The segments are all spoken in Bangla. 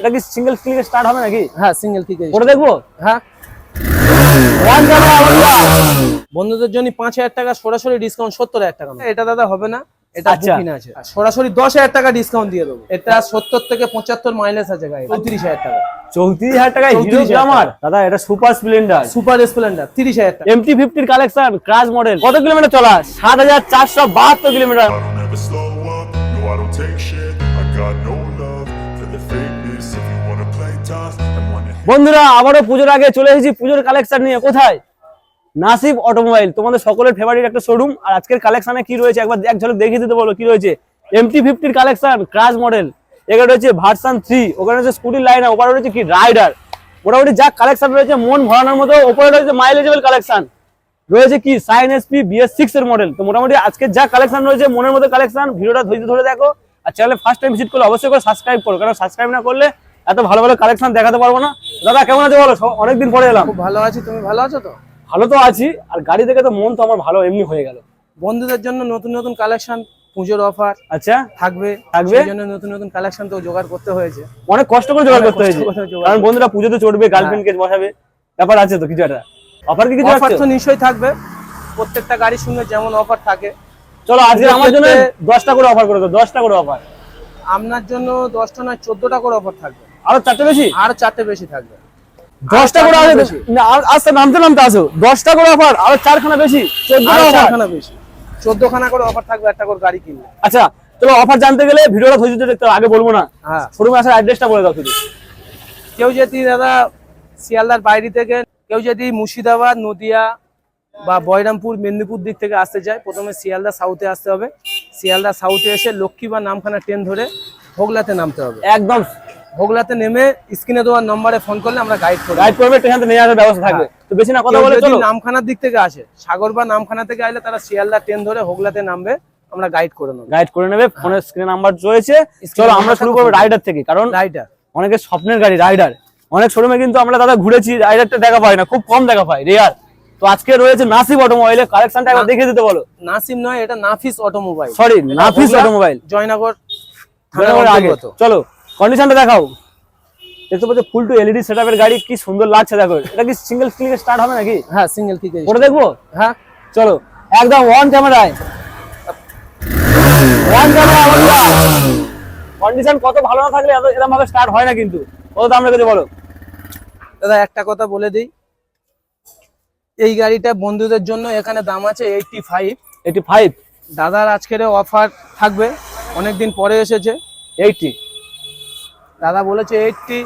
এটা কি সিঙ্গেল ক্লিকে স্টার্ট হবে নাকি? হ্যাঁ সিঙ্গেল থেকে করে দেখব? হ্যাঁ। বন্ধুদের জন্য পাঁচ হাজার টাকা সরাসরি ডিসকাউন্ট সত্তর হাজার টাকা। এটা দাদা হবে না এটা আচ্ছা। বুকিং আছে। সরাসরি দশ হাজার টাকা ডিসকাউন্ট দিয়ে দেবো। এটা সত্তর থেকে পঁচাত্তর মাইলেজ আছে গাড়ি চৌত্রিশ হাজার টাকা। চৌত্রিশ হাজার টাকা হিরো গ্লামার দাদা এটা সুপার স্প্লেন্ডার সুপার স্প্লেন্ডার তিরিশ হাজার টাকা। এমটি ফিফটির কালেকশন ক্রাশ মডেল কত কিলোমিটার চলা? সাত হাজার চারশো বাহাত্তর কিলোমিটার বন্ধুরা, আবারও পুজোর আগে চলে এসেছি পুজোর কালেকশন নিয়ে। কোথায়? নাসিব অটোমোবাইল তোমাদের সকলের ফেভারিট একটা শোরুম আর আজকের কালেকশনে কি রয়েছে? একবার এক ঝলক দেখিয়ে দিতে বলো, কি রয়েছে? এমটি ফিফটির কালেকশন ক্রাশ মডেল এখানে রয়েছে ভার্সান থ্রি ওখানে রয়েছে স্কুটির লাইন ওপারে রয়েছে কি? রাইডার মোটামুটি যা কালেকশন রয়েছে, মন ভরানোর মতো, ওপরে রয়েছে মাইলেজেবল কালেকশন রয়েছে কি? সাইন এসপি বিএস সিক্স এর মডেল তো মোটামুটি আজকে যা কালেকশন রয়েছে, মনের মতো কালেকশন ভিডিওটা ধৈর্য ধরে দেখো। আর চ্যানেলে ফার্স্ট টাইম ভিজিট করলে অবশ্যই করে সাবস্ক্রাইব করো। কারণ সাবস্ক্রাইব না করলে এত ভালো ভালো কালেকশন দেখাতে পারব না। দাদা কেমন আছে বলো? অনেকদিন পরে এলাম। খুব ভালো আছি তুমি ভালো আছো তো? ভালো তো আছি আর গাড়ি দেখে তো মন তো আমার ভালো এমনি হয়ে গেল। বন্ধুদের জন্য নতুন নতুন কালেকশন পুজোর অফার আচ্ছা। থাকবে। থাকবে? জন্য নতুন নতুন কালেকশন তো জোগাড় করতে হয়েছে। অনেক কষ্ট করে জোগাড় করতে হয়েছে। কারণ বন্ধুরা পুজোতে চড়বে গার্লফ্রেন্ড কে বসাবে। ব্যাপার আছে তো কিছু একটা। অফার কি কিছু অফার তো নিশ্চয়ই থাকবে। প্রত্যেকটা গাড়ির সঙ্গে যেমন অফার থাকে। চলো আজকে আমার জন্য দশটা করে অফার করে দাও দশটা করে অফার আপনার জন্য দশটা নয় চোদ্দটা করে অফার থাকবে। আরও চারটে বেশি? আর চারটে বেশি থাকবে। দশটা করে আছে। আস্তে নামতে নামতে আসো দশটা করে অফার আরও চারখানা বেশি। চারখানা বেশি। চোদ্দ খানা করে অফার থাকবে একটা করে গাড়ি কিনলে। আচ্ছা চলো অফার জানতে গেলে ভিডিওটা ধৈর্য ধরে দেখতে হবে, আগে বলব না। হ্যাঁ। শোরুমে আসার অ্যাড্রেসটা বলে দাও শুধু। কেউ যদি দাদা শিয়ালদার বাইরে থেকে কেউ যদি মুর্শিদাবাদ নদিয়া বা বয়রামপুর মেদিনীপুর দিক থেকে আসতে চায় প্রথমে শিয়ালদা সাউথে আসতে হবে। শিয়ালদা সাউথে এসে লক্ষ্মী বা নামখানা ট্রেন ধরে হোগলাতে নামতে হবে। একদম হোগলাতে নেমে স্ক্রিনে দেওয়ার নম্বরে ফোন করলে আমরা গাইড করব গাইড করবে এখান থেকে নিয়ে আসার ব্যবস্থা থাকবে। তো বেশি না কথা বলে চলো। নামখানার দিক থেকে আসে সাগর বা নামখানা থেকে আসলে তারা শিয়ালদা ট্রেন ধরে হোগলাতে নামবে আমরা গাইড করে নেব। গাইড করে নেবে ফোনের স্ক্রিন নাম্বার রয়েছে। চলো আমরা শুরু। করব রাইডার থেকে কারণ রাইডার অনেকের স্বপ্নের গাড়ি রাইডার অনেক শোরুমে কিন্তু আমরা দাদা ঘুরেছি রাইডারটা দেখা পাই না খুব কম দেখা পাই রেয়ার তো আজকে রয়েছে নাসিব অটোমোবাইলের কালেকশনটা একবার দেখিয়ে দিতে বলো। নাসিম নয় এটা Nafis automobile sorry Nafis automobile Joynagar থানার আগে। চলো। কন্ডিশনটা দেখাও। দেখতে পাচ্ছ ফুল টু এলইডি সেটআপের গাড়ি কি সুন্দর লাগছে দেখো। এটা কি সিঙ্গেল ক্লিকে স্টার্ট হবে নাকি? হ্যাঁ সিঙ্গেল থেকে করে দেখব? হ্যাঁ। চলো একদম ওয়ান ক্যামেরায় ওয়ান ক্যামেরা কন্ডিশন কত ভালো না থাকলে এত- এরকম ভাবে স্টার্ট হয় না কিন্তু। কত দাম রেখেছে বলো? দাদা একটা কথা বলে দিই। এই গাড়িটা বন্ধুদের জন্য এখানে দাম আছে এইটটি ফাইভ এইটি ফাইভ দাদার আজকের অফার থাকবে অনেকদিন পরে এসেছে। এইটটি দাদা বলেছে এইটটি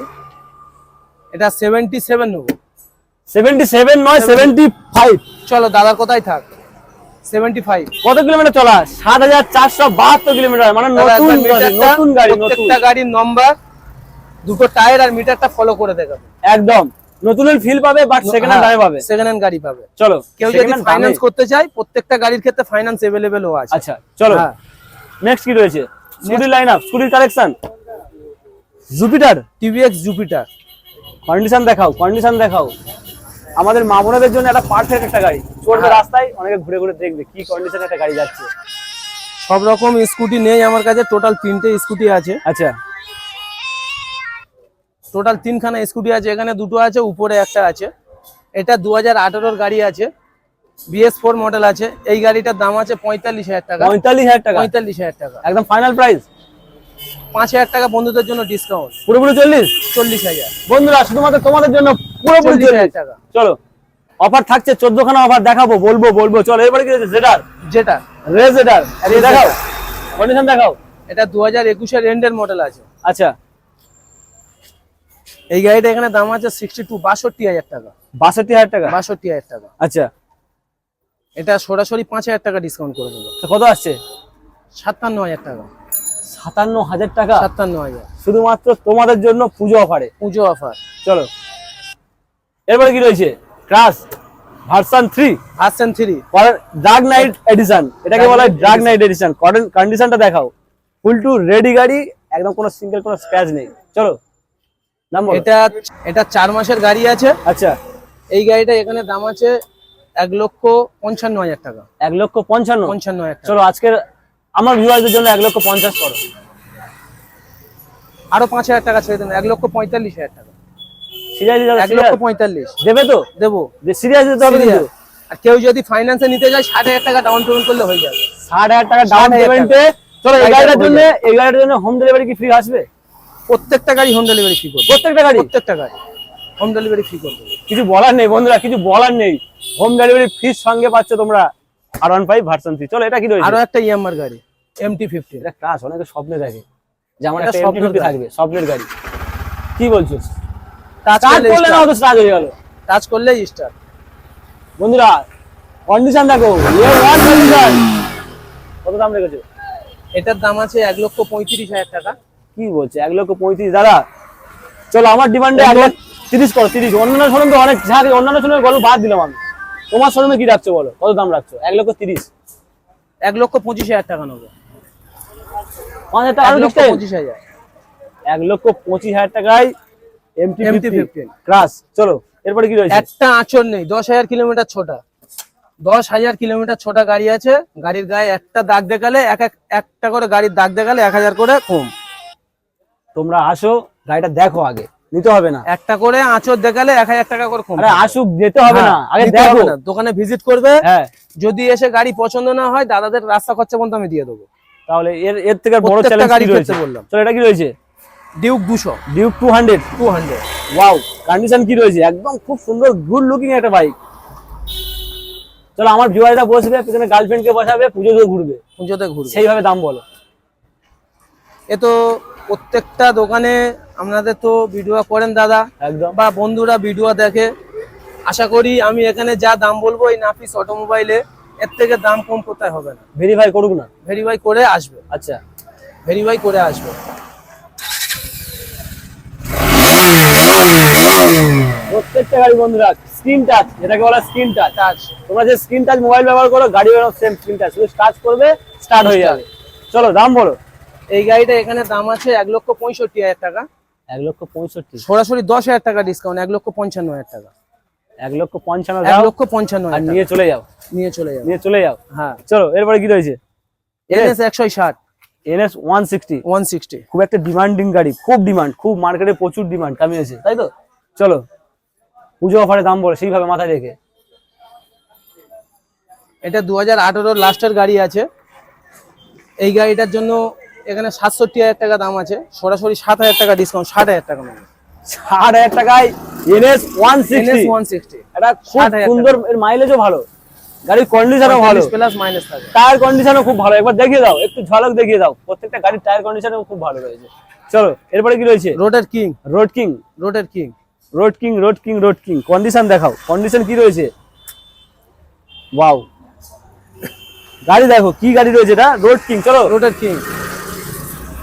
এটা সেভেন্টি সেভেন নেব। সেভেন্টি সেভেন নয় সেভেন্টি ফাইভ চলো দাদার কোথায় থাক? সেভেন্টি ফাইভ কত কিলোমিটার চলা? সাত হাজার চারশো বাহাত্তর কিলোমিটার মানে নতুন নতুন গাড়ি প্রত্যেকটা গাড়ির নম্বর দুটো টায়ার আর মিটারটা ফলো করে দেখাবে। একদম। ফিল পাবে বাট সেকেন্ড হ্যান্ড পাবে। সেকেন্ড হ্যান্ড গাড়ি পাবে। চলো কেউ যদি ফাইন্যান্স। করতে চায় প্রত্যেকটা গাড়ির ক্ষেত্রে ফাইন্যান্স আছে। আচ্ছা চলো। হ্যাঁ। নেক্সট কি রয়েছে? স্কুটির স্কুটির collection Jupiter TVX Jupiter. Condition দেখাও কন্ডিশন দেখাও। আমাদের মা বোনেদের জন্য একটা পারফেক্ট একটা গাড়ি। চলবে হ্যাঁ। রাস্তায় অনেকে ঘুরে ঘুরে দেখবে কি কন্ডিশনে একটা গাড়ি যাচ্ছে। সব রকম স্কুটি নেই আমার কাছে টোটাল তিনটে স্কুটি আছে। আচ্ছা। টোটাল তিনখানা স্কুটি আছে এখানে দুটো আছে উপরে একটা আছে। এটা দু হাজার আঠেরোর গাড়ি আছে বিএস ফোর মডেল আছে। এই গাড়িটার দাম আছে পঁয়তাল্লিশ হাজার টাকা। পঁয়তাল্লিশ হাজার টাকা। পঁয়তাল্লিশ হাজার টাকা। একদম ফাইনাল প্রাইস পাঁচ হাজার টাকা বন্ধুদের জন্য ডিসকাউন্ট পুরোপুরি চল্লিশ? চল্লিশ হাজার। বন্ধুরা শুধুমাত্র তোমাদের জন্য পুরোপুরি চল্লিশ হাজার টাকা। চলো অফার থাকছে চোদ্দখানা অফার দেখাবো বলব বলব চলো এবারে কি রয়েছে জেডার যেটা রেজেডার Red দেখাও। কন্ডিশন দেখাও। এটা দু হাজার একুশের এন্ডের মডেল আছে। আচ্ছা। এই গাড়িটা এখানে দাম আছে সিক্সটি টু বাষট্টি হাজার টাকা। বাষট্টি হাজার টাকা? বাষট্টি হাজার টাকা। আচ্ছা। এটা সরাসরি পাঁচ হাজার টাকা ডিসকাউন্ট করে দেবো। কত আসছে? সাতান্ন হাজার টাকা। সাতান্ন হাজার টাকা। সাতান্ন হাজার। শুধুমাত্র তোমাদের জন্য পুজো অফারে। পুজো অফার। চলো। এরপরে কি রয়েছে? Crush version three. Version three. Dark knight edition. এটাকে বলা হয় ড্রাগ নাইট এডিশন। কন্ডিশনটা দেখাও। ফুল টু রেডি গাড়ি একদম কোনো সিঙ্গেল কোনো স্ক্র্যাচ নেই। চলো নাম এটা এটা চার মাসের গাড়ি আছে। আচ্ছা। এই গাড়িটা এখানে দাম আছে এক লক্ষ পঞ্চান্ন হাজার টাকা। এক লক্ষ পঞ্চান্ন। পঞ্চান্ন হাজার চলো আজকের আমার ভিউয়ারদের জন্য এক লক্ষ পঞ্চাশ করো। আরও পাঁচ হাজার টাকা ছেড়ে দেন এক লক্ষ পঁয়তাল্লিশ হাজার টাকা। সিরিয়াসলি এক লক্ষ পঁয়তাল্লিশ। দেবে তো? দেবো। সিরিয়াস দিতে হবে কিন্তু। আর কেউ যদি ফাইন্যান্সে নিতে যায় ষাট হাজার টাকা ডাউন পেমেন্ট করলে হয়ে যাবে। ষাট হাজার টাকা ডাউন 60,000 পেমেন্টে চলো এই গাড়িটার জন্য এই গাড়িটার জন্য হোম ডেলিভারি কি ফ্রি আসবে? প্রত্যেকটা গাড়ি হোম ডেলিভারি ফ্রি করবে। প্রত্যেকটা গাড়ি? প্রত্যেকটা গাড়ি। হোম ডেলিভারি ফ্রি করবে। কিছু বলার নেই বন্ধুরা কিছু বলার নেই। হোম ডেলিভারি ফ্রির সঙ্গে পাচ্ছ তোমরা। আর ওয়ান ফাইভ ভার্সন থ্রি চলো এটা কি রয়েছে? আরও একটা ইয়ামার গাড়ি এমটি ফিফটি এটা ক্লাস অনেকে স্বপ্নে দেখে। যে আমার একটা গাড়ি। থাকবে স্বপ্নের গাড়ি। কি বলছো? টাচ করলে করলে না তো স্টার্ট হয়ে গেল। টাচ করলে স্টার্ট বন্ধুরা কন্ডিশন দেখো। কত দাম রেখেছো? এটার দাম আছে এক লক্ষ পঁয়ত্রিশ হাজার টাকা। কি বলছে? এক লক্ষ পঁয়ত্রিশ দাদা। চলো আমার ডিমান্ডে এক লাখ তিরিশ করো তিরিশ। অন্যান্য শোরুম তো অনেক অন্যান্য শোরুমের গল্প বাদ দিলাম আমি। তোমার শোরুমে কি রাখছো বলো? কত দাম রাখছো? এক লক্ষ তিরিশ। এক লক্ষ পঁচিশ হাজার টাকা নেব। পাঁচ হাজার টাকা এক লক্ষ পঁচিশ হাজার। এক লক্ষ পঁচিশ হাজার টাকায় এমটি MT ফিফটি 15 ক্রাশ চলো এরপরে কি রয়েছে? একটা আঁচড় নেই দশ হাজার কিলোমিটার ছোটা। দশ হাজার কিলোমিটার ছোটা গাড়ি আছে গাড়ির গায়ে একটা দাগ দেখালে এক এক একটা করে গাড়ির দাগ দেখালে এক হাজার করে কম। তোমরা আসো গাড়িটা দেখো আগে। নিতে হবে না। একটা করে আঁচড় দেখালে এক হাজার টাকা করে কম আরে আসুক যেতে হবে না। হ্যাঁ, আগে দেখো। দোকানে ভিজিট করবে। হ্যাঁ। যদি এসে গাড়ি পছন্দ না হয় দাদাদের রাস্তা খরচা পর্যন্ত আমি দিয়ে দেবো। তাহলে এর এর থেকে বড় চ্যালেঞ্জ গাড়ির কি রয়েছে? বললাম। চলো এটা কি রয়েছে? ডিউক দুশো। Duke two hundred two hundred wow condition কি রয়েছে? একদম খুব সুন্দর গুড লুকিং একটা বাইক চলো আমার ভিউয়ারটা বসবে পিছনে গার্লফ্রেন্ড কে বসাবে পুজো দিয়ে ঘুরবে। পুজোতে ঘুরবে। সেইভাবে দাম বলো। এ তো প্রত্যেকটা দোকানে আপনাদের তো ভিডিও করেন দাদা। একদম। বা বন্ধুরা ভিডিও দেখে। আশা করি আমি এখানে যা দাম বলব এই নাফিস অটোমোবাইলে এর থেকে দাম কম কোথায় হবে না। ভেরিফাই করুক না? ভেরিফাই করে আসবে। আচ্ছা। ভেরিফাই করে আসবে। প্রত্যেকটা গাড়ি বন্ধুরা স্ক্রিন টাচ যেটাকে বলা স্ক্রিন টাচ টাচ তোমরা যে স্ক্রিন টাচ মোবাইল ব্যবহার করো গাড়ি সেম স্ক্রিন টাচ শুধু টাচ করবে স্টার্ট হয়ে যাবে। চলো দাম বলো। এই গাড়িটা এখানে দাম আছে এক লক্ষ পঁয়ষট্টি হাজার টাকা। এক লক্ষ পঁয়ষট্টি। সরাসরি দশ হাজার টাকা ডিসকাউন্ট এক লক্ষ পঞ্চান্ন হাজার টাকা। এক লক্ষ পঞ্চান্ন এক লক্ষ পঞ্চান্ন আর হাজার নিয়ে চলে যাও। নিয়ে চলে যাও নিয়ে চলে যাও। হ্যাঁ। চলো এরপরে কি রয়েছে? এনএস একশো ষাট। NS one sixty. One sixty. খুব একটা ডিমান্ডিং গাড়ি খুব ডিমান্ড খুব মার্কেটে প্রচুর ডিমান্ড কামিয়েছে তাই তো? চলো পুজো অফারে দাম বলো সেইভাবে মাথায় রেখে। এটা দু হাজার আঠেরোর লাস্টের গাড়ি আছে। এই গাড়িটার জন্য এখানে সাতষট্টি হাজার টাকা দাম আছে সরাসরি সাত হাজার টাকা ডিসকাউন্ট ষাট হাজার টাকা নেবে ষাট হাজার টাকায় NS one sixty one sixty এটা খুব সুন্দর এর মাইলেজও ভালো। গাড়ির কন্ডিশনও ভালো। প্লাস মাইনাস থাকে। টায়ার কন্ডিশনও খুব ভালো। একবার দেখিয়ে দাও একটু ঝলক দেখিয়ে দাও। প্রত্যেকটা গাড়ির টায়ার কন্ডিশনও খুব ভালো রয়েছে। চলো এরপরে কি রয়েছে? রোডের কিং রোড কিং রোডের king road king road king road king condition দেখাও। কন্ডিশন কি রয়েছে? ওয়াও গাড়ি দেখো কি গাড়ি রয়েছে এটা? রোড কিং চলো। রোডের কিং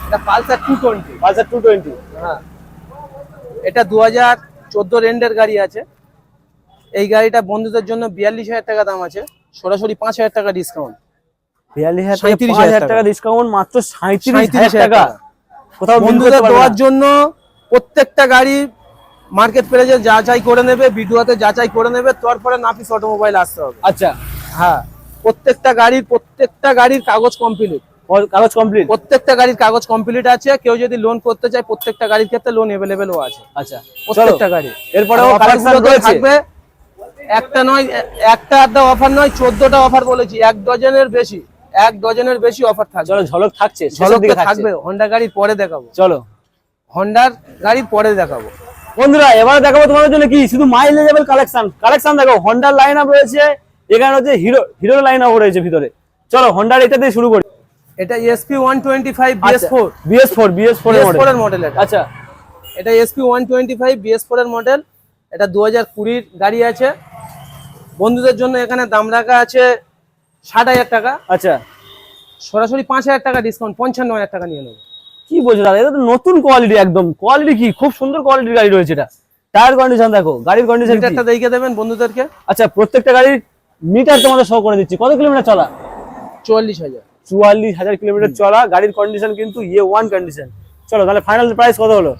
এটা Pulsar two twenty Pulsar two twenty হ্যাঁ। এটা দু হাজার চোদ্দ রেন্ডের গাড়ি আছে। এই গাড়িটা বন্ধুদের জন্য বিয়াল্লিশ হাজার টাকা দাম আছে। সরাসরি পাঁচ হাজার টাকা ডিসকাউন্ট বিয়াল্লিশ হাজার টাকা। ডিসকাউন্ট মাত্র সাঁত্রিশ হাজার টাকা। কোথাও বন্ধুদের দেওয়ার জন্য প্রত্যেকটা গাড়ি মার্কেট যাচাই করে নেবে ভিডিওতে যাচাই করে নেবে তারপরে নাফিস অটোমোবাইল আসতে হবে। আচ্ছা। হ্যাঁ। প্রত্যেকটা গাড়ির প্রত্যেকটা গাড়ির কাগজ কমপ্লিট কাগজ কমপ্লিট প্রত্যেকটা গাড়ির কাগজ কমপ্লিট আছে। কেউ যদি লোন করতে চায় প্রত্যেকটা গাড়ির ক্ষেত্রে লোন অ্যাভেলেবেলও আছে। আচ্ছা প্রত্যেকটা গাড়ি রয়েছে? থাকবে। একটা নয় একটা আধটা অফার নয় চোদ্দটা অফার বলেছি। এক ডজনের বেশি এক ডজনের বেশি অফার থাকবে। চলো ঝলক থাকছে ঝলক থাকবে। হন্ডা গাড়ির পরে দেখাবো। চলো। হন্ডার গাড়ির পরে দেখাবো। বন্ধুরা এবারে দেখাবো তোমাদের জন্য কি? শুধু মাইলেজেবল কালেকশন কালেকশন দেখো হন্ডার লাইন আপ রয়েছে। এখানে হচ্ছে হিরো হিরো লাইন আপ রয়েছে ভিতরে। চলো হন্ডার এটা দিয়ে শুরু করি। এটা SP one twenty five BS four BS four BS four BS four এর মডেল এটা। আচ্ছা। এটা SP one twenty five BS four এর মডেল এটা দু হাজার কুড়ির গাড়ি আছে। বন্ধুদের জন্য এখানে দাম রাখা আছে ষাট হাজার টাকা। আচ্ছা। সরাসরি পাঁচ হাজার টাকা ডিসকাউন্ট পঞ্চান্ন হাজার টাকা নিয়ে নেব। কি বলছো দাদা এটা তো নতুন কোয়ালিটি একদম। কোয়ালিটি কি? খুব সুন্দর কোয়ালিটির গাড়ি রয়েছে এটা। টায়ার কন্ডিশন দেখো গাড়ির কন্ডিশন মিটারটা দেখে দেবেন বন্ধুদেরকে। আচ্ছা প্রত্যেকটা গাড়ির মিটার তোমাদের শো করে দিচ্ছি। কত কিলোমিটার চলা? চুয়াল্লিশ হাজার। চুয়াল্লিশ হাজার কিলোমিটার চলা গাড়ির কন্ডিশন কিন্তু ইয়ে ওয়ান কন্ডিশন চলো তাহলে ফাইনাল প্রাইস কত হলো?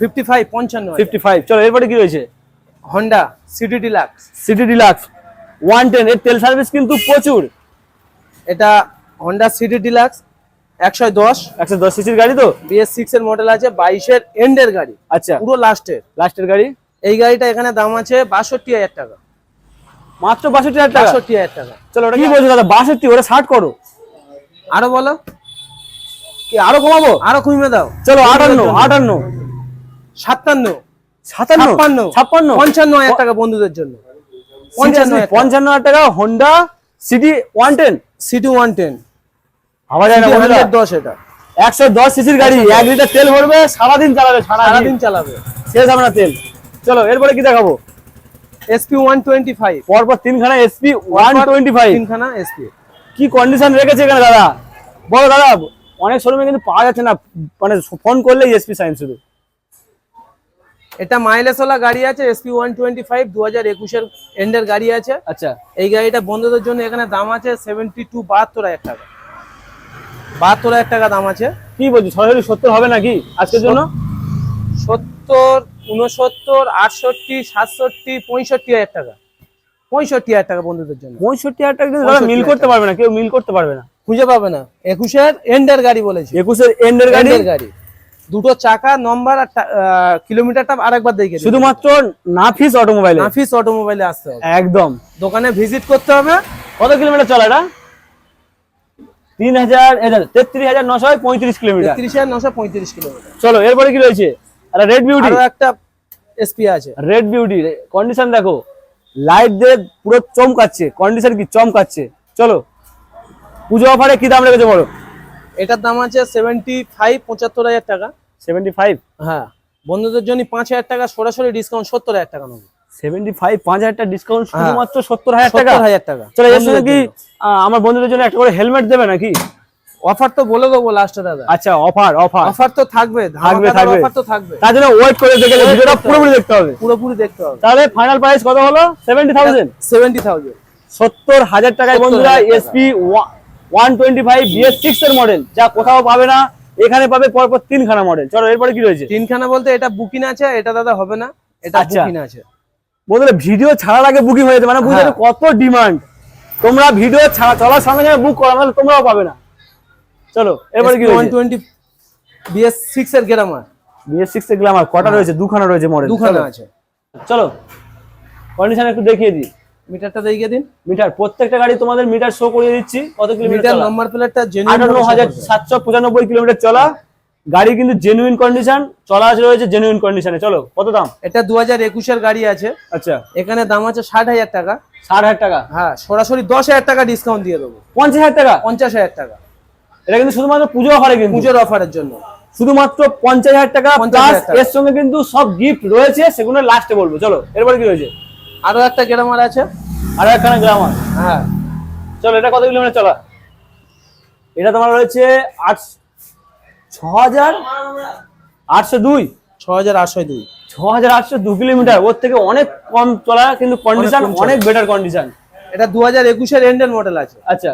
ফিফটি ফাইভ পঞ্চান্ন ফিফটি ফাইভ চলো এরপরে কি রয়েছে? Honda CD deluxe CD deluxe one ten এর তেল সার্ভিস কিন্তু প্রচুর। এটা হন্ডা সিটি ডিলাক্স একশো দশ। একশো দশ সিসির গাড়ি তো? বিএস সিক্স এর মডেল আছে বাইশের এন্ডের গাড়ি। আচ্ছা। পুরো লাস্টের লাস্টের গাড়ি? এই গাড়িটা এখানে দাম আছে বাষট্টি হাজার টাকা। মাত্র বাষট্টি হাজার টাকা। বাষট্টি হাজার টাকা। চলো কি বলছো দাদা বাষট্টি ওটা ষাট করো। আরও বলো। কি আরও কমাবো? আরও কমে দাও। চলো আটান্ন আটান্ন। সাতান্ন। সাতান্ন? ছাপ্পান্ন। ছাপ্পান্ন? পঞ্চান্ন হাজার টাকা বন্ধুদের জন্য। পঞ্চান্ন পঞ্চান্ন হাজার টাকা Honda CD one ten CD one ten ভাবা যায় না দশ এটা। একশো দশ সিসির গাড়ি এক লিটার তেল ভরবে সারাদিন চালাবে সারাদিন। সারাদিন চালাবে। শেষ হবে না তেল। চলো এরপরে কি দেখাবো? এসপি ওয়ান টোয়েন্টি ফাইভ পরপর তিনখানা এসপি ওয়ান টোয়েন্টি ফাইভ তিনখানা এসপি কি কন্ডিশন রেখেছে এখানে দাদা? বলো দাদা অনেক শোরুমে কিন্তু পাওয়া যাচ্ছে না। মানে ফোন করলেই এসপি সাইন শুধু। এটা মাইলেজ ওলা গাড়ি আছে এসপি ওয়ান টোয়েন্টি ফাইভ দু হাজার একুশের এন্ডের গাড়ি আছে। আচ্ছা। এই গাড়িটা বন্ধুদের জন্য এখানে দাম আছে সেভেন্টি টু বাহাত্তর হাজার টাকা। বাহাত্তর হাজার টাকা দাম আছে। কি বলছি সরাসরি সত্তর হবে নাকি আজকের জন্য? সত্তর উনসত্তর আটষট্টি সাতষট্টি পঁয়ষট্টি হাজার টাকা। পঁয়ষট্টি হাজার টাকা বন্ধুদের জন্য। পঁয়ষট্টি হাজার টাকা কিন্তু মিল করতে পারবে না কেউ মিল করতে পারবে না। খুঁজে পাবে না। একুশের এন্ডের গাড়ি বলেছে। একুশের এন্ডের গাড়ি? গাড়ি। দুটো চাকা নম্বর আর কিলোমিটারটা আরেকবার দেখে শুধুমাত্র নাফিস অটোমোবাইল নাফিস অটোমোবাইলে আসতে হবে। একদম। দোকানে ভিজিট করতে হবে। কত কিলোমিটার চলে এটা? তিন হাজার তেত্রিশ হাজার নশো পঁয়ত্রিশ কিলোমিটার তেত্রিশ হাজার নশো পঁয়ত্রিশ কিলোমিটার চলো এরপরে কি রয়েছে? আরে রেড বিউটি আরও একটা এসপি আছে। রেড বিউটি কন্ডিশন দেখো। লাইট দিয়ে পুরো চমকাচ্ছে কন্ডিশন কি? চমকাচ্ছে। চলো পুজো অফারে কি দাম রেখেছে বলো? এটার দাম আছে সেভেন্টি ফাইভ পঁচাত্তর হাজার টাকা। সেভেন্টি ফাইভ হ্যাঁ বন্ধুদের জন্য পাঁচ হাজার টাকা সরাসরি ডিসকাউন্ট সত্তর হাজার টাকা নেব। সেভেন্টি ফাইভ পাঁচ হাজার টাকা ডিসকাউন্ট শুধুমাত্র সত্তর হাজার টাকা? হাজার টাকা। চলো এর সঙ্গে কি আমার বন্ধুদের জন্য একটা করে হেলমেট দেবে নাকি? অফার তো বলে দেবো লাস্টে দাদা। আচ্ছা অফার অফার অফার তো থাকবে থাকবে, থাকবে। অফার তো থাকবে। তার জন্য ওয়েট করে দেখে ভিডিওটা পুরোপুরি দেখতে হবে। পুরোপুরি দেখতে হবে। তাহলে ফাইনাল প্রাইস কত হলো? সেভেন্টি থাউজেন্ড সেভেন্টি থাউজেন্ড সত্তর হাজার টাকায় 70,000 বন্ধুরা SP one twenty five BS six এর মডেল যা কোথাও পাবে না এখানে পাবে পরপর তিনখানা মডেল চলো এরপরে কি রয়েছে? তিনখানা বলতে এটা বুকিং আছে এটা দাদা হবে না এটা আচ্ছা। বুকিং আছে। বন্ধুরা ভিডিও ছাড়ার আগে বুকিং হয়ে যেতে মানে বুঝতে হ্যাঁ। কত ডিমান্ড তোমরা ভিডিও ছাড়া চলার সঙ্গে সঙ্গে বুক করো তোমরাও পাবে না। চলো এরপরে কি ওয়ান রয়েছে টোয়েন্টি বিএস সিক্স এর গ্রামার বিএস সিক্স এর গ্লামার কটা রয়েছে? দুখানা রয়েছে মডেল দুখানা আছে। চলো কন্ডিশন একটু দেখিয়ে দিই। মিটারটা দেখিয়ে দিন। মিটার প্রত্যেকটা গাড়ি তোমাদের মিটার শো করিয়ে দিচ্ছি। কত কিলোমিটার নাম্বার প্লেটটা জেনুইন সাতশো পঁচানব্বই কিলোমিটার চলা। গাড়ি কিন্তু জেনুইন কন্ডিশন চলা আছে রয়েছে জেনুইন কন্ডিশনে চলো কত দাম? এটা দু হাজার একুশের গাড়ি আছে। আচ্ছা। এখানে দাম আছে ষাট হাজার টাকা। ষাট হাজার টাকা। হ্যাঁ সরাসরি দশ হাজার টাকা ডিসকাউন্ট দিয়ে দেবো। পঞ্চাশ হাজার টাকা? পঞ্চাশ হাজার টাকা। এটা কিন্তু শুধুমাত্র পুজো অফারে কিন্তু। পুজোর অফারের জন্য। শুধুমাত্র পঞ্চাশ হাজার টাকা 50,000 প্লাস এর সঙ্গে কিন্তু সব গিফট রয়েছে সেগুলো লাস্টে বলব। চলো এরপরে কি রয়েছে? আরও একটা গ্রামার আছে। আর একখানা গ্রামার হ্যাঁ। চলো এটা কত কিলোমিটার? চলা। এটা তোমার রয়েছে আট ছ হাজার আটশো দুই। ছ হাজার আটশো দুই। ছ হাজার আটশো দু কিলোমিটার। ওর থেকে অনেক কম চলা কিন্তু কন্ডিশন অনেক বেটার কন্ডিশন এটা দু হাজার একুশের এন্ডের মডেল আছে। আচ্ছা।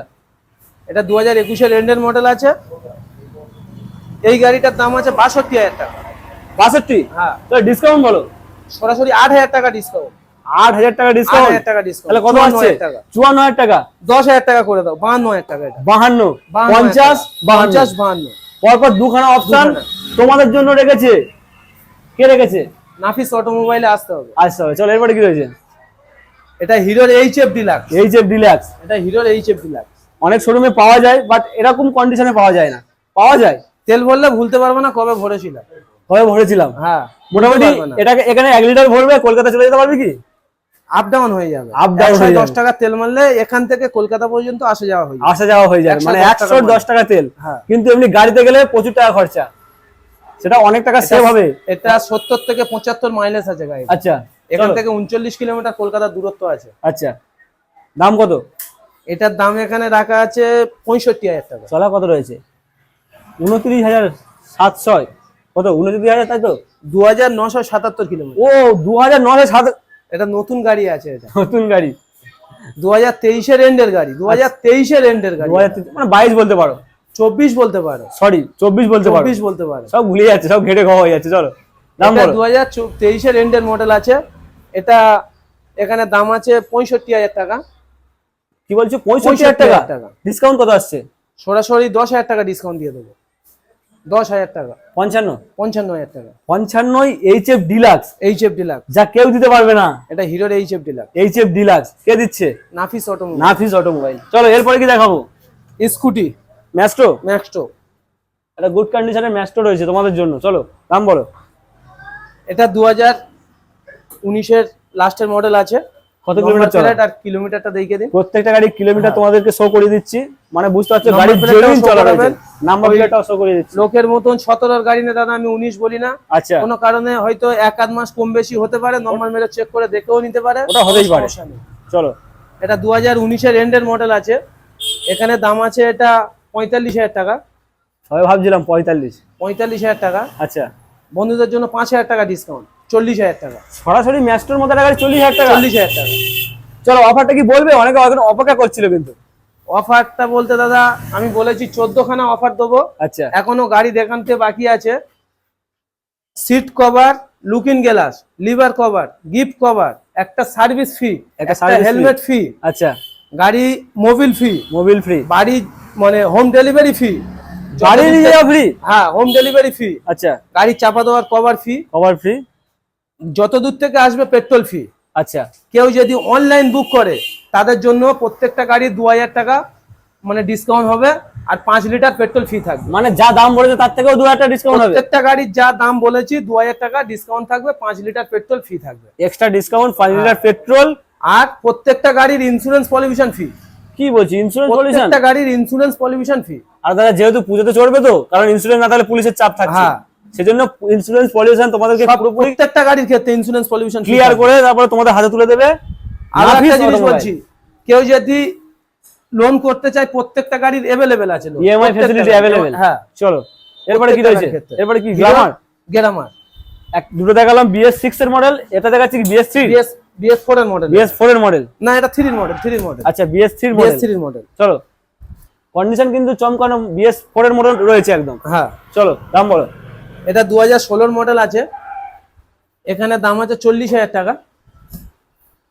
এটা দু হাজার একুশের এন্ডের মডেল আছে। এই গাড়িটার দাম আছে বাষট্টি হাজার টাকা। বাষট্টি? হ্যাঁ। তো ডিসকাউন্ট বলো। সরাসরি আট হাজার টাকা ডিসকাউন্ট আট হাজার টাকা ডিসকাউন্ট টাকা ডিসকাউন্ট তাহলে কত আসছে? চুয়ান্ন হাজার টাকা। দশ হাজার টাকা করে দাও বাহান্ন হাজার টাকা এটা। বাহান্ন। পঞ্চাশ। বাহান্ন। পঞ্চাশ বাহান্ন। পরপর দুখানা অপশন তোমাদের জন্য রেখেছে। কে রেখেছে? নাফিস অটোমোবাইলে আসতে হবে। আসতে হবে। চলো এরপরে কি রয়েছে? এটা হিরোর H F deluxe. H F deluxe. এটা হিরোর এইচ এফ ডিলাক্স। অনেক শোরুমে পাওয়া যায় বাট এরকম কন্ডিশনে পাওয়া যায় না। পাওয়া যায় তেল ভরলে ভুলতে পারবে না কবে ভরেছিল কবে ভরেছিলাম? হ্যাঁ মোটামুটি এটাকে এখানে এক লিটার ভরবে কলকাতা চলে যেতে পারবে কি? আপ ডাউন হয়ে যাবে। Up down হয়ে দশ। টাকা তেল মারলে এখান থেকে কলকাতা পর্যন্ত আসা যাওয়া হয়ে আসা যাওয়া হয়ে যাবে মানে একশো। দশ টাকা তেল। হ্যাঁ। কিন্তু এমনি গাড়িতে গেলে প্রচুর টাকা খরচা। সেটা অনেক টাকা সেভ হবে। এটা সত্তর থেকে পঁচাত্তর মাইলেজ আছে গাড়ি আচ্ছা এখান থেকে উনচল্লিশ কিলোমিটার কলকাতার দূরত্ব আছে। আচ্ছা দাম কত? এটার দাম এখানে রাখা আছে পঁয়ষট্টি হাজার টাকা। চলা কত রয়েছে? উনত্রিশ হাজার সাতশো। কত? উনত্রিশ হাজার তাই তো? দু হাজার নশো সাতাত্তর কিলোমিটার। ও দু হাজার নশো সাত এটা নতুন গাড়ি আছে এটা। নতুন গাড়ি। দু হাজার তেইশের এন্ডের গাড়ি দু হাজার তেইশের এন্ডের গাড়ি। মানে বাইশ বলতে পারো। চব্বিশ বলতে পারো। সরি চব্বিশ বলতে পারো। চব্বিশ বলতে পারো। সব ভুলে যাচ্ছে সব ঘেটে খাওয়া হয়ে যাচ্ছে চলো। দাম দু হাজার তেইশের এন্ডের মডেল আছে। এটা এখানে দাম আছে পঁয়ষট্টি হাজার টাকা। কি বলছো? পঁয়ষট্টি হাজার টাকা। ডিসকাউন্ট কত আসছে? সরাসরি দশ হাজার টাকা ডিসকাউন্ট দিয়ে দেবো। দশ হাজার টাকা। পঞ্চান্ন? পঞ্চান্ন হাজার টাকা। পঞ্চান্নই H F deluxe H F deluxe যা কেউ দিতে পারবে না। এটা হিরোর H F deluxe H F deluxe কে দিচ্ছে? নাফিস অটোমোবাইল। নাফিস অটোমোবাইল। চলো এরপরে কি দেখাবো? স্কুটি। ম্যাস্ট্রো ম্যাক্সটো একটা গুড কন্ডিশনের ম্যাস্ট্রো রয়েছে তোমাদের জন্য। চলো দাম বলো। এটা দু হাজার উনিশের লাস্টের মডেল আছে। কত কিলোমিটার চলা? আর কিলোমিটারটা দেখিয়ে দিন। প্রত্যেকটা গাড়ি কিলোমিটার তোমাদেরকে শো করে দিচ্ছি। মানে বুঝতে পারছ গাড়ি জেনুইন চলা রয়েছে নাম্বার প্লেটটাও শো করে দিচ্ছি। লোকের মতন সতেরোর গাড়ি নিয়ে দাদা আমি উনিশ বলি না। আচ্ছা। কোনো কারণে হয়তো এক আধ মাস কম বেশি হতে পারে নম্বর মেরে চেক করে দেখেও নিতে পারে। ওটা হতেই পারে। চলো। এটা দু হাজার উনিশের এন্ডের মডেল আছে। এখানে দাম আছে এটা পঁয়তাল্লিশ হাজার টাকা। সবাই ভাবছিলাম পঁয়তাল্লিশ। পঁয়তাল্লিশ হাজার টাকা। আচ্ছা। বন্ধুদের জন্য পাঁচ হাজার টাকা ডিসকাউন্ট চল্লিশ হাজার টাকা। সরাসরি ম্যাস্ট্রোর মধ্যে একটা চল্লিশ হাজার টাকা? চল্লিশ হাজার টাকা। চলো অফারটা কি বলবে? অনেকে অপেক্ষা করছিল কিন্তু। অফারটা বলতে দাদা আমি বলেছি চোদ্দ খানা অফার দেবো। আচ্ছা। এখনও গাড়ি দেখানতে বাকি আছে। Seat cover looking glass lever cover gift cover একটা সার্ভিস ফি একটা। হেলমেট ফি আচ্ছা। গাড়ি মোবিল ফি মোবিল ফ্রি বাড়ি মানে হোম ডেলিভারি ফি গাড়ি ফ্রি হ্যাঁ হোম ডেলিভারি ফি আচ্ছা। গাড়ি চাপা দেওয়ার কভার ফি কভার ফ্রি যত দূর থেকে আসবে পেট্রোল ফি আচ্ছা। কেউ যদি অনলাইন বুক করে তাদের জন্য প্রত্যেকটা গাড়ি দু হাজার টাকা মানে ডিসকাউন্ট হবে আর পাঁচ লিটার পেট্রোল ফি থাকবে। মানে যা দাম বলেছে তার থেকেও দু হাজার টাকা ডিসকাউন্ট হবে? প্রত্যেকটা গাড়ির যা দাম বলেছি দু হাজার টাকা ডিসকাউন্ট থাকবে পাঁচ লিটার পেট্রোল ফি থাকবে। এক্সট্রা ডিসকাউন্ট পাঁচ। লিটার পেট্রোল আর প্রত্যেকটা গাড়ির ইন্স্যুরেন্স পলিউশন ফি কি বলছি ইন্স্যুরেন্স পলিউশন প্রত্যেকটা গাড়ির ইন্স্যুরেন্স পলিউশন ফি আর দাদা যেহেতু পুজোতে চড়বে তো কারণ ইন্স্যুরেন্স না তাহলে পুলিশের চাপ থাকছে। হ্যাঁ। সেজন্য ইন্স্যুরেন্স পলিউশন তোমাদেরকে পুরোপুরি প্রত্যেকটা গাড়ির ক্ষেত্রে ইন্স্যুরেন্স পলিউশন ক্লিয়ার করে তারপরে তোমাদের হাতে তুলে দেবে। আর একটা জিনিস বলছি কেউ যদি লোন করতে চায় প্রত্যেকটা গাড়ির অ্যাভেলেবেল আছে loan। EMI facility. অ্যাভেলেবেল হ্যাঁ। চলো এরপরে কি রয়েছে? এরপরে কি গ্লামার গ্লামার এক দুটো দেখালাম বিএস সিক্স এর মডেল এটা দেখাচ্ছি BS three BS BS four এর মডেল বিএস ফোর এর মডেল না এটা থ্রির মডেল থ্রির মডেল আচ্ছা বিএস থ্রির বিএস মডেল থ্রির মডেল চলো। কন্ডিশন কিন্তু চমকানো বিএস ফোর এর মডেল রয়েছে একদম। হ্যাঁ। চলো দাম বলো। এটা দু হাজার ষোলোর মডেল আছে। এখানে দাম আছে চল্লিশ হাজার টাকা।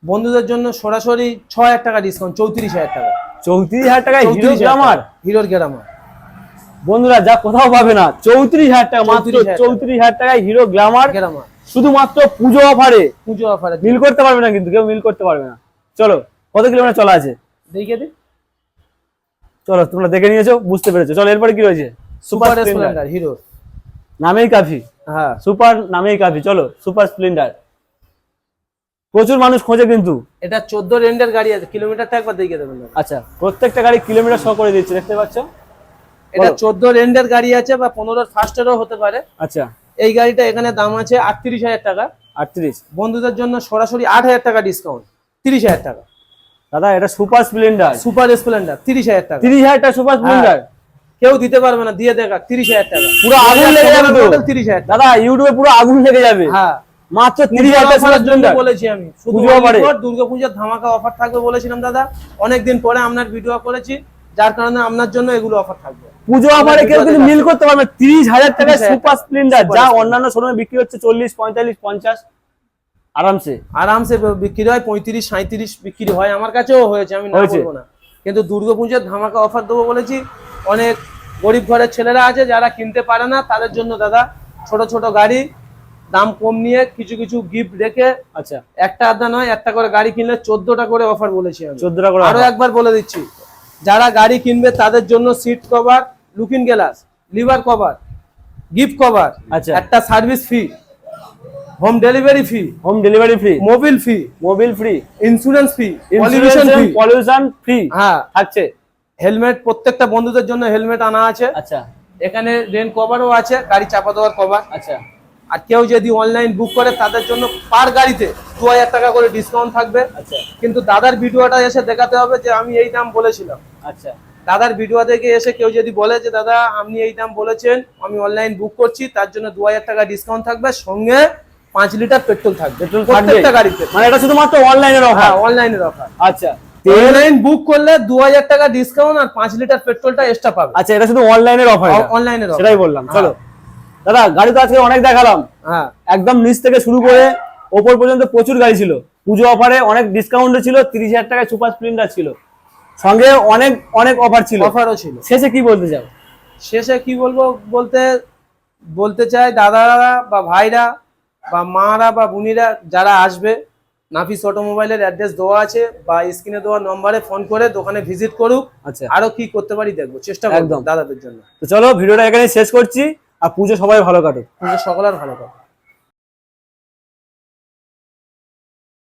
বন্ধুদের জন্য সরাসরি ছ হাজার টাকা ডিসকাউন্ট চৌত্রিশ হাজার টাকা। চৌত্রিশ হাজার টাকায় হিরো 34,000 গ্লামার টাকা। হিরোর গ্রামার বন্ধুরা যা কোথাও পাবে না চৌত্রিশ হাজার টাকা মাত্র চৌত্রিশ হাজার টাকায় হিরো গ্লামার গ্রামার শুধুমাত্র পুজো অফারে। পুজো অফারে। মিল করতে পারবে না কিন্তু কেউ মিল করতে পারবে না। চলো কত কিলোমিটার চলা আছে? দেখিয়ে দিই। চলো তোমরা দেখে নিয়েছো বুঝতে পেরেছ। চলো এরপরে কি রয়েছে? সুপার স্প্লেন্ডার হিরো নামেই কাফি। হ্যাঁ। সুপার নামেই কাফি। চলো সুপার স্প্লেন্ডার। প্রচুর মানুষ খোঁজে কিন্তু। এটা চোদ্দ রেন্ডের গাড়ি আছে। কিলোমিটারটা একবার দেখিয়ে দেবেন আচ্ছা প্রত্যেকটা গাড়ি কিলোমিটার শো করে দিচ্ছে দেখতে পাচ্ছ? এটা। চোদ্দ রেন্ডের গাড়ি আছে বা পনেরোর ফার্স্টেরও হতে পারে। আচ্ছা। এই গাড়িটা এখানে দাম আছে আটত্রিশ হাজার টাকা। আটত্রিশ। বন্ধুদের জন্য সরাসরি আট হাজার টাকা ডিসকাউন্ট তিরিশ হাজার টাকা। দাদা এটা সুপার স্প্লেন্ডার। সুপার স্প্লেন্ডার তিরিশ হাজার টাকা। তিরিশ হাজার টাকা সুপার স্প্লেন্ডার। কেউ দিতে পারবে না দিয়ে দেখা তিরিশ হাজার টাকা। পুরো আগুন লেগে যাবে তো। তিরিশ হাজার দাদা ইউটিউবে পুরো আগুন লেগে যাবে। হ্যাঁ। মাত্র তিরিশ হাজার টাকা সুপার স্প্লেন্ডার বলেছি আমি। শুধু দুর্গাপূজার ধামাকা অফার থাকবে বলেছিলাম দাদা। অনেকদিন পরে আপনার ভিডিও করেছি যার কারণে আপনার জন্য এগুলো অফার থাকবে। পুজো অফারে কেউ কিন্তু মিল করতে পারবে তিরিশ হাজার টাকায় সুপার স্প্লেন্ডার যা অন্যান্য শোরুমে বিক্রি হচ্ছে চল্লিশ পঁয়তাল্লিশ পঞ্চাশ আরামসে। আরামসে বিক্রি হয় পঁয়ত্রিশ সাঁত্রিশ বিক্রি হয়। আমার কাছেও হয়েছে আমি না হয়েছে। বলব না। কিন্তু দুর্গাপূজার ধামাকা অফার দেবো বলেছি অনেক গরিব ঘরের ছেলেরা আছে যারা কিনতে পারে না তাদের জন্য দাদা ছোট ছোট গাড়ি দাম কম নিয়ে কিছু কিছু গিফট রেখে আচ্ছা। একটা আধা নয় একটা করে গাড়ি কিনলে চোদ্দটা করে অফার বলেছি আমি। চোদ্দটা করে আরও একবার বলে দিচ্ছি যারা গাড়ি কিনবে তাদের জন্য seat cover looking glass lever cover gift cover আচ্ছা। একটা service free home delivery free home delivery free Mobil free Mobil free insurance free pollution free pollution free হ্যাঁ। থাকছে। হেলমেট প্রত্যেকটা বন্ধুদের জন্য হেলমেট আনা আছে। আচ্ছা। এখানে রেন কভারও আছে গাড়ি চাপা দেওয়ার কভার আচ্ছা। আর কেউ যদি অনলাইন বুক করে তাদের জন্য পার গাড়িতে দু হাজার টাকা করে ডিসকাউন্ট থাকবে। আচ্ছা। কিন্তু দাদার ভিডিওটা এসে দেখাতে হবে যে আমি এই দাম বলেছিলাম। আচ্ছা। দাদার ভিডিও দেখে এসে কেউ যদি বলে যে দাদা আপনি এই দাম বলেছেন আমি অনলাইন বুক করছি তার জন্য দু হাজার টাকা ডিসকাউন্ট থাকবে সঙ্গে পাঁচ লিটার পেট্রোল থাকবে পেট্রোল প্রত্যেকটা গাড়িতে। মানে এটা শুধুমাত্র অনলাইনের অফার হ্যাঁ অনলাইনের অফার আচ্ছা। অনলাইন বুক করলে দু হাজার টাকা ডিসকাউন্ট আর পাঁচ লিটার পেট্রোলটা এক্সট্রা পাবে। আচ্ছা এটা শুধু অনলাইনের অফার অনলাইনের সেটাই বললাম চলো। হ্যাঁ। দাদা গাড়ি তো আজকে অনেক দেখালাম। হ্যাঁ। একদম নিচ থেকে শুরু করে ওপর পর্যন্ত প্রচুর গাড়ি ছিল। পুজো অফারে অনেক ডিসকাউন্টে ছিল তিরিশ হাজার টাকায় সুপার স্প্লেন্ডার ছিল। সঙ্গে অনেক অনেক অফার ছিল। অফারও ছিল। শেষে কি বলতে চাও? শেষে কি বলব বলতে বলতে চাই দাদারা বা ভাইরা বা মারা বা বোনিরা যারা আসবে নাফিস অটোমোবাইলের অ্যাড্রেস দেওয়া আছে বা স্ক্রিনে দেওয়া নম্বরে ফোন করে দোকানে ভিজিট করুক। আচ্ছা। আরও কি করতে পারি দেখব। চেষ্টা করব দাদাদের জন্য। তো চলো ভিডিওটা এখানে শেষ করছি। আর পুজো সবাই ভালো কাটুক। পুজো সকলের ভালো কথা